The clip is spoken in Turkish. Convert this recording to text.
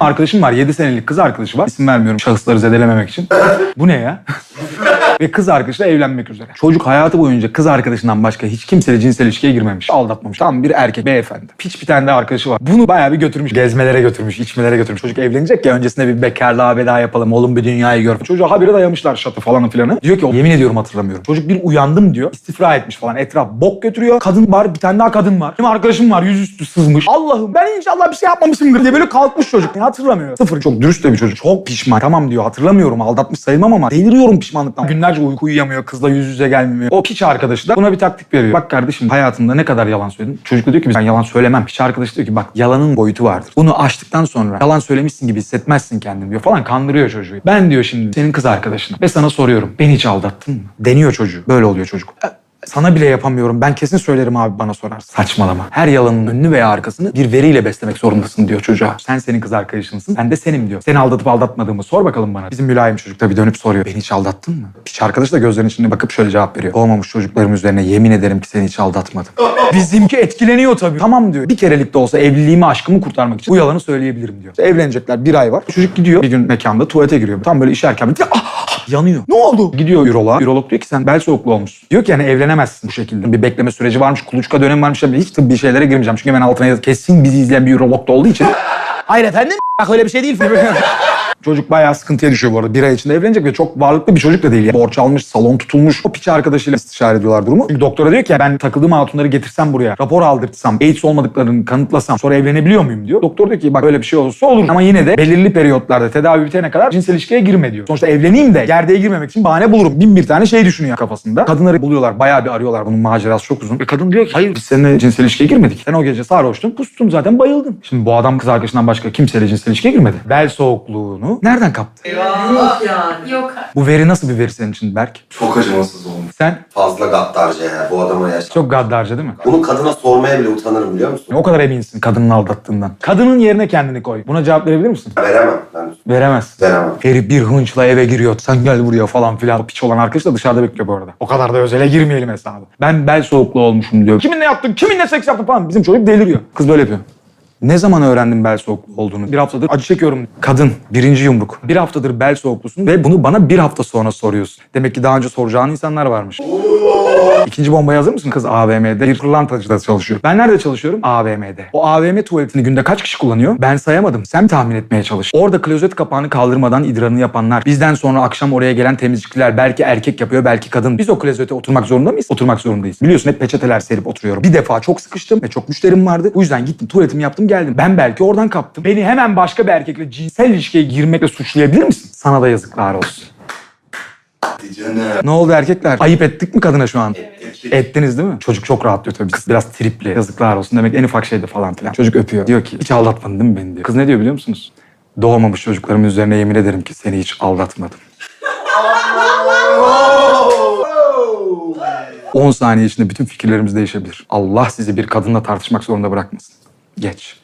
Arkadaşım var 7 senelik kız arkadaşı var. İsim vermiyorum şahısları zedelememek için. Bu ne ya? Ve kız arkadaşıyla evlenmek üzere. Çocuk hayatı boyunca kız arkadaşından başka hiç kimseyle cinsel ilişkiye girmemiş. Aldatmamış. Tam bir erkek beyefendi. Piç bir tane de arkadaşı var. Bunu bayağı bir götürmüş. Gezmelere götürmüş, içmelere götürmüş. Çocuk evlenecek ya öncesinde bir bekarlığa veda yapalım. Oğlum bir dünyayı gör. Çocuğa habire dayamışlar şatı falan filanı. Diyor ki yemin ediyorum hatırlamıyorum. Çocuk bir uyandım diyor. İstifra etmiş falan. Etraf bok götürüyor. Kadın var bir tane daha kadın var. Benim arkadaşım var yüzüstü sızmış. Allah'ım ben inşallah bir şey yapmamışımdır diye böyle kalkmış çocuk. Ne hatırlamıyor. Sıfır çok dürüst de bir çocuk. Çok pişman. Tamam diyor hatırlamıyorum aldatmış sayılmam ama deliriyorum pişmanlıktan. Günlerce uyku uyuyamıyor. Kızla yüz yüze gelmiyor. O piç arkadaşı da buna bir taktik veriyor. Bak kardeşim hayatında ne kadar yalan söyledin. Çocuk diyor ki ben yalan söylemem. Piç arkadaşı diyor ki bak yalanın boyutu vardır. Bunu aştıktan sonra yalan söylemişsin gibi hissetmezsin kendini diyor falan kandırıyor çocuğu. Ben diyor şimdi senin kız arkadaşın ve sana soruyorum. Beni hiç aldattın mı? Deniyor çocuğu. Böyle oluyor çocuk. Sana bile yapamıyorum. Ben kesin söylerim abi bana sorarsın. Saçmalama. Her yalanın önünü veya arkasını bir veriyle beslemek zorundasın diyor çocuğa. Sen senin kız arkadaşınsın. Ben de senim diyor. Seni aldatıp aldatmadığımı sor bakalım bana. Bizim mülayim çocuk da bir dönüp soruyor. Beni hiç aldattın mı? Piç arkadaş da gözlerinin içine bakıp şöyle cevap veriyor. Olmamış çocuklarım üzerine yemin ederim ki seni hiç aldatmadım. Bizimki etkileniyor tabii. Tamam diyor. Bir kerelik de olsa evliliğimi, aşkımı kurtarmak için bu yalanı söyleyebilirim diyor. İşte evlenecekler bir ay var. Çocuk gidiyor bir gün mekanda tuvalete giriyor. Tam böyle işerken ah, yanıyor. Ne oldu? Gidiyor üroloğa. Ürolog diyor ki sen bel soğukluğu olmuşsun. Diyor ki yani evlenemezsin bu şekilde. Bir bekleme süreci varmış, kuluçka dönemi varmış. Hiç tıbbi şeylere girmeyeceğim. Çünkü ben altına yaz- kesin bizi izleyen bir ürolog da olduğu için. Hayır efendim bak öyle bir şey değil. Çocuk bayağı sıkıntıya düşüyor bu arada. Bir ay içinde evlenecek ve çok varlıklı bir çocuk da değil. Yani. Borç almış, salon tutulmuş. O piç arkadaşıyla istişare ediyorlar durumu. Çünkü doktora diyor ki ben takıldığım hatunları getirsem buraya, rapor aldırtsam, AIDS olmadıklarını kanıtlasam sonra evlenebiliyor muyum diyor. Doktor diyor ki bak böyle bir şey olursa olur. Ama yine de belirli periyotlarda tedavi bitene kadar cinsel ilişkiye girme diyor. Sonuçta evleneyim de gerdeğe girmemek için bahane bulurum. Bin bir tane şey düşünüyor kafasında. Kadınları buluyorlar, bayağı bir arıyorlar. Bunun macerası çok uzun. Ve kadın diyor ki hayır biz seninle cinsel ilişkiye girmedik. Sen o gece sarhoştun, pustun zaten bayıldın. Şimdi bu adam kız arkadaşından başka kimseyle cinsel ilişkiye girmedi. Bel soğukluğunu nereden kaptı? Yok yani. Yok. Bu veri nasıl bir veri senin için Berk? Çok acımasız olmuş. Sen Fazla gaddarca ya bu adama yaş. çok gaddarca değil mi? Bunu kadına sormaya bile utanırım biliyor musun? O kadar eminsin kadının aldattığından. Kadının yerine kendini koy. Buna cevap verebilir misin? Veremem ben. Veremez. Veremem. Herif bir hınçla eve giriyor. Sen gel buraya falan filan. O piç olan arkadaş da dışarıda bekliyor bu arada. O kadar da özele girmeyelim hesabı. Ben bel soğukluğu olmuşum diyor. Kiminle yaptın? Kiminle seks yaptın falan. Bizim çocuk deliriyor. Kız böyle yapıyor. Ne zaman öğrendin bel soğukluğu olduğunu? Bir haftadır acı çekiyorum. Kadın, birinci yumruk. Bir haftadır bel soğuklusun ve bunu bana bir hafta sonra soruyorsun. Demek ki daha önce soracağın insanlar varmış. İkinci bombaya hazır mısın? Kız AVM'de bir pırlantacıda çalışıyor. Ben nerede çalışıyorum? AVM'de. O AVM tuvaletini günde kaç kişi kullanıyor? Ben sayamadım. Sen tahmin etmeye çalış. Orada klozet kapağını kaldırmadan idrarını yapanlar, bizden sonra akşam oraya gelen temizlikçiler belki erkek yapıyor, belki kadın. Biz o klozete oturmak zorunda mıyız? Oturmak zorundayız. Biliyorsun hep peçeteler serip oturuyorum. Bir defa çok sıkıştım ve çok müşterim vardı. Bu yüzden gittim tuvaletimi yaptım geldim. Ben belki oradan kaptım. Beni hemen başka bir erkekle cinsel ilişkiye girmekle suçlayabilir misin? Sana da yazıklar olsun. Canım. Ne oldu erkekler? Ayıp ettik mi kadına şu an? Ettik. Ettiniz değil mi? Çocuk çok rahatlıyor tabii. Kız biraz tripli. Yazıklar olsun demek en ufak şeyde falan filan. Çocuk öpüyor. Diyor ki hiç aldatmadın değil mi beni diyor. Kız ne diyor biliyor musunuz? Doğmamış çocuklarımın üzerine yemin ederim ki seni hiç aldatmadım. 10 saniye içinde bütün fikirlerimiz değişebilir. Allah sizi bir kadınla tartışmak zorunda bırakmasın. Geç.